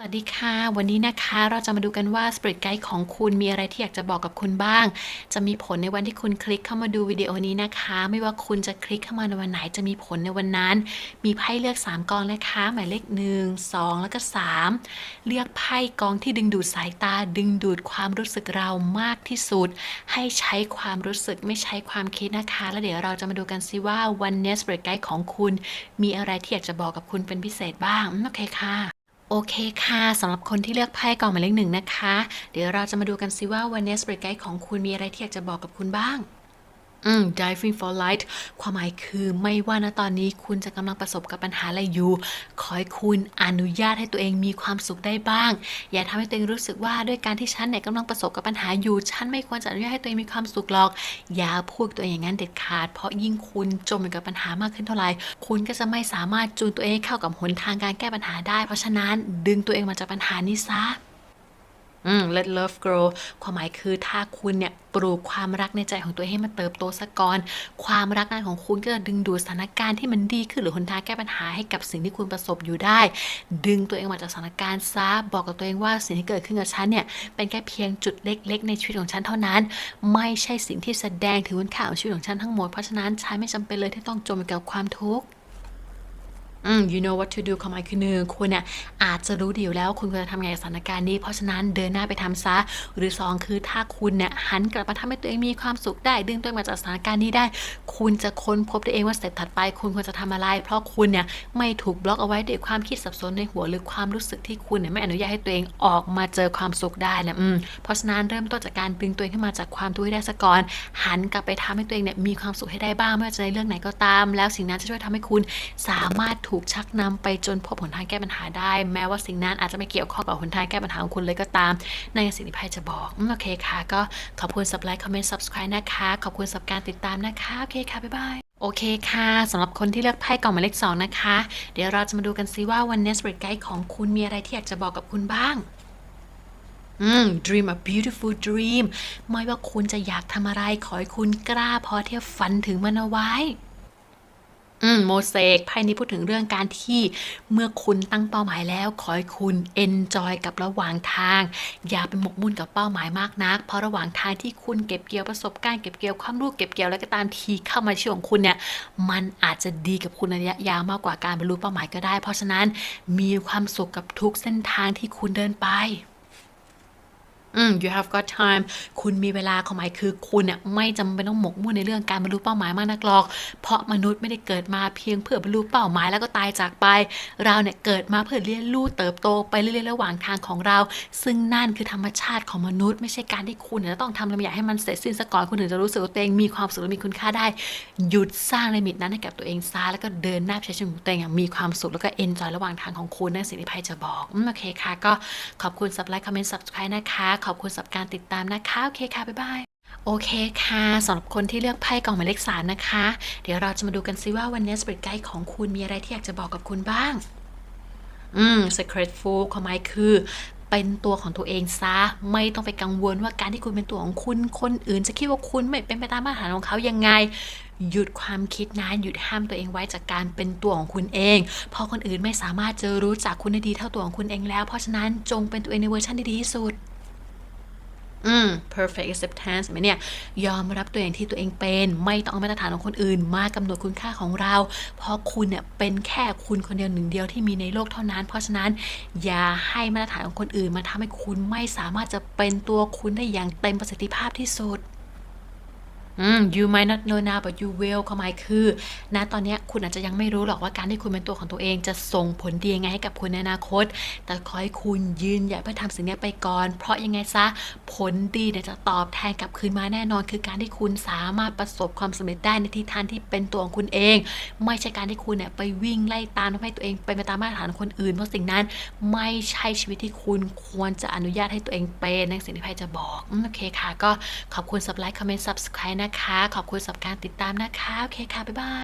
สวัสดีค่ะ วันนี้นะคะเราจะมาดูกันว่า Spirit Guide ของคุณมีอะไรที่อยากจะบอกกับคุณบ้าง จะมีผลในวันที่คุณคลิกเข้ามาดูวิดีโอนี้นะคะ ไม่ว่าคุณจะคลิกเข้ามาในวันไหนจะมีผลในวันนั้น มีไพ่เลือก 3กองนะคะ หมายเลข 1 2 แล้วก็ 3 เลือกไพ่กองที่ดึงดูดสายตา ดึงดูดความรู้สึกเรามากที่สุด ให้ใช้ความรู้สึกไม่ใช้ความคิดนะคะ แล้วเดี๋ยวเราจะมาดูกันซิว่าวันนี้ Spirit Guide ของคุณ มีอะไรที่อยากจะบอกกับคุณเป็นพิเศษบ้างโอเคค่ะ โอเคค่ะสำหรับคนที่เลือกไพ่กองหมายเลขหนึ่งนะคะ เดี๋ยวเราจะมาดูกันซิว่าวันนี้สเปรดไกด์ของคุณมีอะไรที่อยากจะบอกกับคุณบ้าง อืม diving for light ความหมายคือไม่ว่านะตอนนี้คุณจะกำลังประสบกับปัญหาอะไรอยู่ ขอให้คุณอนุญาตให้ตัวเองมีความสุขได้บ้าง อย่าทำให้ตัวเองรู้สึกว่าด้วยการที่ฉันเนี่ยกำลังประสบกับปัญหาอยู่ ฉันไม่ควรจะอนุญาตให้ตัวเองมีความสุขหรอก อย่าพูดตัวเองอย่างนั้นเด็ดขาด เพราะยิ่งคุณจมอยู่กับปัญหามากขึ้นเท่าไหร่ คุณก็จะไม่สามารถจูนตัวเองเข้ากับหนทางการแก้ปัญหาได้ เพราะฉะนั้นดึงตัวเองมาจากปัญหานี้ซะ อืม let love grow ความหมายคือถ้าคุณเนี่ยปลูกความรักในใจของตัวเองให้มันเติบโตซะก่อน ความรักนั้นของคุณก็จะดึงดูดสถานการณ์ที่มันดีขึ้นหรือหนทางแก้ปัญหาให้กับสิ่งที่คุณประสบอยู่ได้ ดึงตัวเองมาจากสถานการณ์ซะบอกกับตัวเองว่าสิ่งที่เกิดขึ้นกับฉันเนี่ยเป็นแค่เพียงจุดเล็ก ๆ ในชีวิตของฉันเท่านั้น ไม่ใช่สิ่งที่แสดงถึงคุณค่าของชีวิตของฉันทั้งหมดเพราะฉะนั้นฉันไม่จำเป็นเลยที่ต้องจมอยู่กับความทุกข์ อืม you know what to do ความหมายคือหนึ่งคุณเนี่ยอาจจะรู้ดีอยู่แล้ว คุณควรจะทำไงกับสถานการณ์นี้ เพราะฉะนั้นเดินหน้าไปทำซะ หรือสองคือถ้าคุณเนี่ยหันกลับมาทำให้ตัวเองมีความสุขได้ ดึงตัวเองมาจากสถานการณ์นี้ได้ คุณจะค้นพบตัวเองว่าสเต็ปถัดไป คุณควรจะทำอะไร เพราะคุณเนี่ยไม่ถูกบล็อกเอาไว้ด้วยความคิดสับสนในหัว หรือความรู้สึกที่คุณเนี่ยไม่อนุญาตให้ตัวเองออกมาเจอความสุขได้นะอืมเพราะฉะนั้นเริ่มต้นจากการดึงตัวเองขึ้นมาจากความทุกข์ให้ได้ซะก่อน หันกลับไปทำให้ตัวเองเนี่ยมีความสุขให้ได้บ้างไม่ว่าจะในเรื่องไหนก็ตาม แล้วสิ่งนั้นจะช่วยทำให้คุณสามารถถูกชักนำไปจนพบหนทางแก้ปัญหาได้ แม้ว่าสิ่งนั้นอาจจะไม่เกี่ยวข้องกับหนทางแก้ปัญหาของคุณเลยก็ตาม ในสิ่งที่ไพ่จะบอกโอเคค่ะ ก็ขอบคุณสับไลค์คอมเมนต์ subscribe นะคะ ขอบคุณสำหรับการติดตามนะคะ โอเคค่ะ บ๊ายบายโอเคค่ะสำหรับคนที่เลือกไพ่กล่องหมายเลขสองนะคะ เดี๋ยวเราจะมาดูกันซิว่าวันนสเปรดไกด์ของคุณมีอะไรที่อยากจะบอกกับคุณบ้างอืม dream a beautiful dream ไม่ว่าคุณจะอยากทำอะไร ขอให้คุณกล้าพอที่จะฝันถึงมันเอาไว้ อืมโมเสกไพ่นี้พูดถึงเรื่องการที่เมื่อคุณตั้งเป้าหมายแล้ว ขอให้คุณ enjoy กับระหว่างทาง อย่าไปหมกมุ่นกับเป้าหมายมากนัก เพราะระหว่างทางที่คุณเก็บเกี่ยวประสบการณ์เก็บเกี่ยวความรู้เก็บเกี่ยวแล้วก็ตามทีเข้ามาชีวิตของคุณเนี่ยมันอาจจะดีกับคุณในระยะยาวมากกว่าการบรรลุเป้าหมายก็ได้ เพราะฉะนั้นมีความสุขกับทุกเส้นทางที่คุณเดินไป you have got time คุณมีเวลาความหมายคือคุณเนี่ยไม่จำเป็นต้องหมกมุ่นในเรื่องการบรรลุเป้าหมายมากนักหรอก เพราะมนุษย์ไม่ได้เกิดมาเพียงเพื่อบรรลุเป้าหมายแล้วก็ตายจากไป เราเนี่ยเกิดมาเพื่อเรียนรู้เติบโตไปเรื่อยๆระหว่างทางของเรา ซึ่งนั่นคือธรรมชาติของมนุษย์ ไม่ใช่การที่คุณจะต้องทำลำอยากให้มันเสร็จสิ้นซะก่อนคุณถึงจะรู้สึกว่าตัวเองมีความสุขและมีคุณค่าได้ หยุดสร้างลิมิตนั้นให้กับตัวเองซะแล้วก็เดินหน้าใช้ชีวิตของตัวเองอย่างมีความสุขแล้วก็เอนจอยระหว่างทางของคุณนั่นสิ่งที่ไพ่จะบอกโอเคค่ะก็ขอบคุณสับไลค์คอมเมนต์ subscribe นะคะขอบคุณสำหรับการติดตามนะคะโอเคค่ะบ๊ายบายโอเคค่ะสำหรับคนที่เลือกไพ่กล่องหมายเลขสามนะคะ เดี๋ยวเราจะมาดูกันซิว่าวันนี้สเปรดไกด์ของคุณมีอะไรที่อยากจะบอกกับคุณบ้าง อืม secretful ความหมายคือเป็นตัวของตัวเองซะ ไม่ต้องไปกังวลว่าการที่คุณเป็นตัวของคุณ คนอื่นจะคิดว่าคุณไม่เป็นไปตามมาตรฐานของเขายังไง หยุดความคิดนั้นหยุดห้ามตัวเองไว้จากการเป็นตัวของคุณเอง เพราะคนอื่นไม่สามารถจะรู้จักคุณได้ดีเท่าตัวของคุณเองแล้ว เพราะฉะนั้นจงเป็นตัวเองในเวอร์ชันที่ดีที่สุด อืม perfect acceptance ไหมเนี่ย ยอมรับตัวเองที่ตัวเองเป็น ไม่ต้องเอามาตรฐานของคนอื่น มากำหนดคุณค่าของเรา เพราะคุณเนี่ยเป็นแค่คุณคนเดียวหนึ่งเดียวที่มีในโลกเท่านั้น เพราะฉะนั้นอย่าให้มาตรฐานของคนอื่นมาทำให้คุณไม่สามารถจะเป็นตัวคุณได้อย่างเต็มประสิทธิภาพที่สุด you might not know now but you will ความหมายคือณตอนนี้คุณอาจจะยังไม่รู้หรอกว่าการที่คุณเป็นตัวของตัวเองจะส่งผลดียังไงให้กับคุณในอนาคต แต่ขอให้คุณยืนหยัดเพื่อทำสิ่งนี้ไปก่อน เพราะยังไงซะผลดีเนี่ยจะตอบแทนกลับคืนมาแน่นอน คือการที่คุณสามารถประสบความสำเร็จได้ในทิศทางที่เป็นตัวของคุณเอง ไม่ใช่การที่คุณเนี่ยไปวิ่งไล่ตามทำให้ตัวเองเป็นไปตามมาตรฐานคนอื่น เพราะสิ่งนั้นไม่ใช่ชีวิตที่คุณควรจะอนุญาตให้ตัวเองเป็นในสิ่งที่ไพ่จะบอกโอเคค่ะ ก็ขอบคุณสับไลค์คอมเมนต์ subscribe นะคะ ขอบคุณสำหรับการติดตามนะคะ โอเคค่ะ บ๊ายบาย